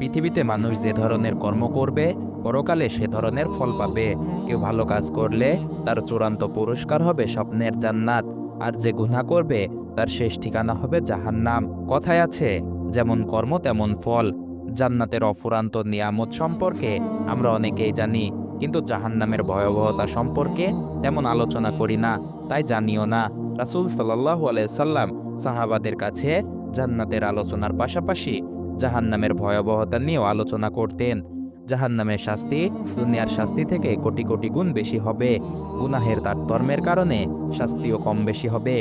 পৃথিবীতে মানুষ যে ধরনের কর্ম করবে, পরকালে সে ধরনের ফল পাবে। কেউ ভালো কাজ করলে তার চূড়ান্ত পুরস্কার হবে স্বপ্নের জান্নাত, আর যে গুণা করবে তার শেষ ঠিকানা হবে জাহান্নাম। কথায় আছে, যেমন কর্ম তেমন ফল। জান্নাতের অফুরান্ত নিয়ামত সম্পর্কে আমরা অনেকেই জানি, কিন্তু জাহান্নামের ভয়াবহতা সম্পর্কে তেমন আলোচনা করি না, তাই জানিও না। রাসূল সাল্লাল্লাহু আলাইহি সাল্লাম সাহাবাদের কাছে জান্নাতের আলোচনার পাশাপাশি জাহান্নামের ভয়াবহতা নিয়েও আলোচনা করতেন। জাহান্নামের শাস্তি দুনিয়ার শাস্তি থেকে কোটি কোটি গুণ বেশি হবে। গুনাহের তারতম্যের কারণে শাস্তিও কম বেশি হবে।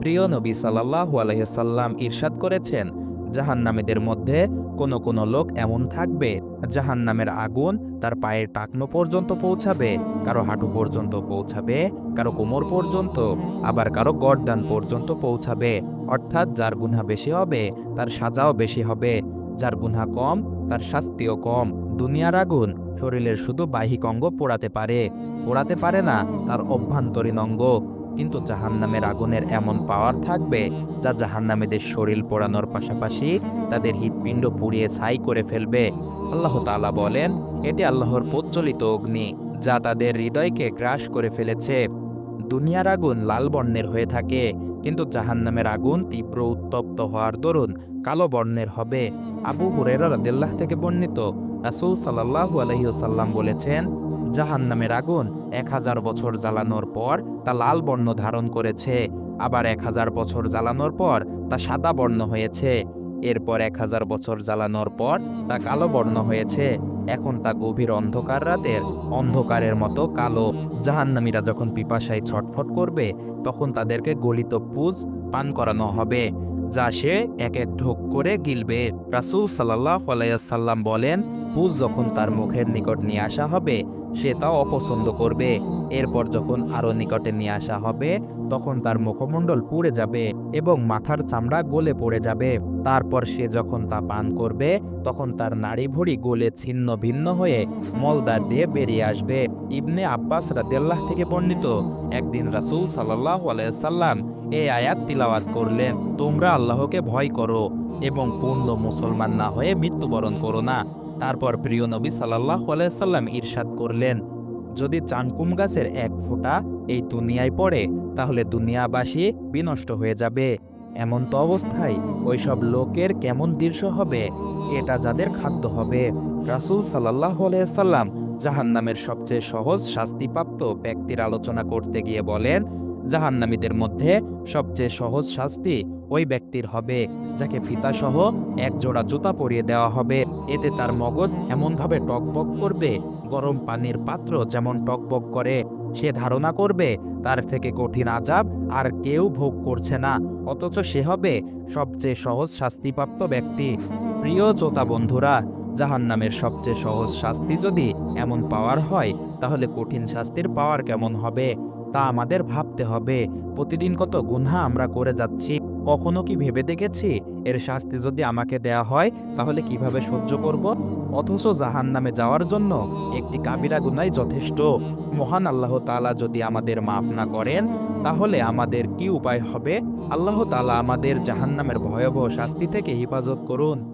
প্রিয় নবী সাল্লাল্লাহু আলাইহি সাল্লাম ইরশাদ করেছেন, জাহান্নামীদের মধ্যে কোনো কোনো লোক এমন থাকবে, জাহান্নামের আগুন তার পায়ের টাকনো পর্যন্ত পৌঁছাবে, কারও হাঁটু পর্যন্ত পৌঁছাবে, কারও কোমর পর্যন্ত, আবার কারও গর্দান পর্যন্ত পৌঁছাবে। অর্থাৎ যার গুণা বেশি হবে, তার সাজাও বেশি হবে। যার গুনা কম, তার শাস্তিও কম। দুনিয়ার আগুন শরীরের শুধু বাহিক অঙ্গ পোড়াতে পারে। পোড়াতে পারে না, তার অভ্যন্তরীণ অঙ্গ। কিন্তু জাহান্নামের আগুনের এমন পাওয়ার থাকবে, যা জাহান্নামীদের শরীর পোড়ানোর পাশাপাশি তাদের হৃৎপিণ্ড পুড়িয়ে ছাই করে ফেলবে। আল্লাহ তালা বলেন, এটি আল্লাহর প্রজ্বলিত অগ্নি, যা তাদের হৃদয়কে গ্রাস করে ফেলেছে। দুনিয়ার আগুন লাল বর্ণের হয়ে থাকে কিন্তু জাহান্নামের আগুন তীব্র উত্তপ্ত হওয়ার দরুন কালো বর্ণের হবে। আবু হুরেরা রাদিয়াল্লাহ থেকে বর্ণিত। রাসুল সাল্লাহু আলহিউসাল্লাম বলেছেন, জাহান্নামের আগুন এক হাজার বছর জ্বালানোর পর তা লাল বর্ণ ধারণ করেছে। আবার এক হাজার বছর জ্বালানোর পর তা সাদা বর্ণ হয়েছে। এরপর এক হাজার বছর জ্বালানোর পর তা কালো বর্ণ হয়েছে। এখন তা গভীর অন্ধকার রাতের অন্ধকারের মতো কালো। জাহান্নামীরা যখন পিপাসায় ছটফট করবে, তখন তাদেরকে গলিত পুজ পান করানো হবে, যা সে এক এক ঢোক করে গিলবে। রাসূল সাল্লাহ আলাইসাল্লাম বলেন, পুজ যখন তার মুখের নিকট নিয়ে আসা হবে, সে তাও অপছন্দ করবে। এরপর যখন আরও নিকটে নিয়ে আসা হবে তখন তার মুখমণ্ডল পুড়ে যাবে এবং মাথার চামড়া গলে পড়ে যাবে। তারপর সে যখন তা পান করবে, তখন তার নাড়ি ভুড়ি গলে ছিন্ন ভিন্ন হয়ে মলদার দিয়ে বেরিয়ে আসবে। ইবনে আব্বাস রাতেল্লাহ থেকে বর্ণিত, একদিন রাসূল সাল্লাল্লাহু আলাইহি সাল্লাম এই আয়াত তিলাওয়াত করলেন, তোমরা আল্লাহকে ভয় করো এবং পূর্ণ মুসলমান না হয়ে মৃত্যুবরণ করো না। তারপর প্রিয় নবী সাল্লাল্লাহু আলাইহি সাল্লাম ইরশাদ করলেন, যদি চানকুম গাছের এক ফোঁটা এই দুনিয়ায় পড়ে তাহলে দুনিয়াবাসী বিনষ্ট হয়ে যাবে। এমন তো অবস্থায় ওইসব লোকের কেমন দৃশ্য হবে? এটা যাদের খাদ্য হবে। রাসূল সাল্লাল্লাহু আলাইহি সাল্লাম জাহান্নামের সবচেয়ে সহজ শাস্তিপ্রাপ্ত ব্যক্তির আলোচনা করতে গিয়ে বলেন, জাহান্নামীদের মধ্যে সবচেয়ে সহজ শাস্তি ওই ব্যক্তির হবে, যাকে ফিতাসহ এক জোড়া জুতা পরিয়ে দেওয়া হবে। এতে তার মগজ এমনভাবে টকবক করবে, গরম পানির পাত্র যেমন টকবক করে সে ধারণা করবে তার থেকে কঠিন আজাব আর কেউ ভোগ করছে না, অথচ সে হবে সবচেয়ে সহজ শাস্তিপ্রাপ্ত ব্যক্তি। প্রিয় শ্রোতা বন্ধুরা, জাহান্নামের সবচেয়ে সহজ শাস্তি যদি এমন পাওয়ার হয়, তাহলে কঠিন শাস্তির পাওয়ার কেমন হবে? তা আমাদের ভাবতে হবে। প্রতিদিন কত গুনহা আমরা করে যাচ্ছি। কখনো কি ভেবে দেখেছি? এর শাস্তি যদি আমাকে দেয়া হয়, তাহলে কীভাবে সহ্য করব? অথচ জাহান নামে যাওয়ার জন্য একটি কাবিরা গুনাই যথেষ্ট। মহান আল্লাহ তাআলা যদি আমাদের মাফ না করেন, তাহলে আমাদের কি উপায় হবে? আল্লাহ তাআলা আমাদের জাহান্নামের ভয়াবহ শাস্তি থেকে হেফাজত করুন।